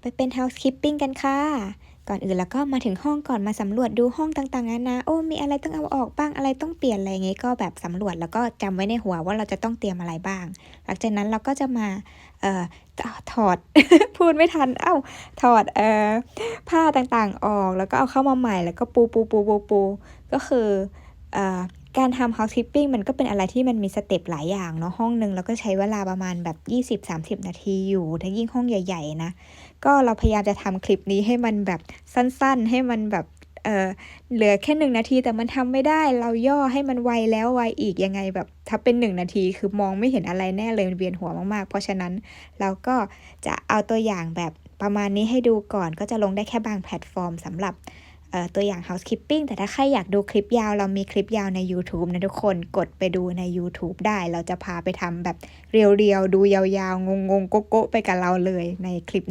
ไปเป็น housekeeping กันค่ะ ก่อนอื่นแล้วก็มาถึงห้องก่อนมาสำรวจดูห้องต่างๆนานาโอ้มีอะไรต้องเอาออกบ้างอะไรต้องเปลี่ยนอะไรอย่างงี้ยก็แบบสำรวจแล้วก็จำไว้ในหัวว่าเราจะต้องเตรียมอะไรบ้าง หลังจากนั้นเราก็จะมาเอ่อถอดพูดไม่ทัน เอ้า ถอดเอ่อผ้าต่างๆออก แล้วก็เอาเข้ามาใหม่แล้วก็ปูปูปูปูปูก็คือเอ่อ การทำ housekeeping มันก็เป็นอะไรที่มันมีสเต็ปหลายอย่างเนาะห้องหนึ่งเราก็ใช้เวลาประมาณแบบ 20-30 นาทีอยู่ถ้ายิ่งห้องใหญ่ ๆ นะ ก็เราพยายามจะทำคลิปนี้ให้มันแบบสั้นๆ ให้มันแบบเอ่อเหลือแค่1นาทีแต่มันทำไม่ได้เราย่อให้มันไวแล้วไวอีกยังไงแบบถ้าเป็น1นาทีคือมองไม่เห็นอะไรแน่เลยมันเวียนหัวมากๆ เพราะฉะนั้นเราก็จะเอาตัวอย่างแบบประมาณนี้ให้ดูก่อนก็จะลงได้แค่บางแพลตฟอร์มสำหรับ ตัวอย่าง housekeeping แต่ถ้าใครอยากดูคลิปยาวเรามีคลิปยาวในยูทูบนะทุกคนกดไปดูในยูทูบได้ เราจะพาไปทำแบบเรียวๆ ดูยาวๆ งงๆ โกโก้ไปกับเราเลยในคลิปนั้น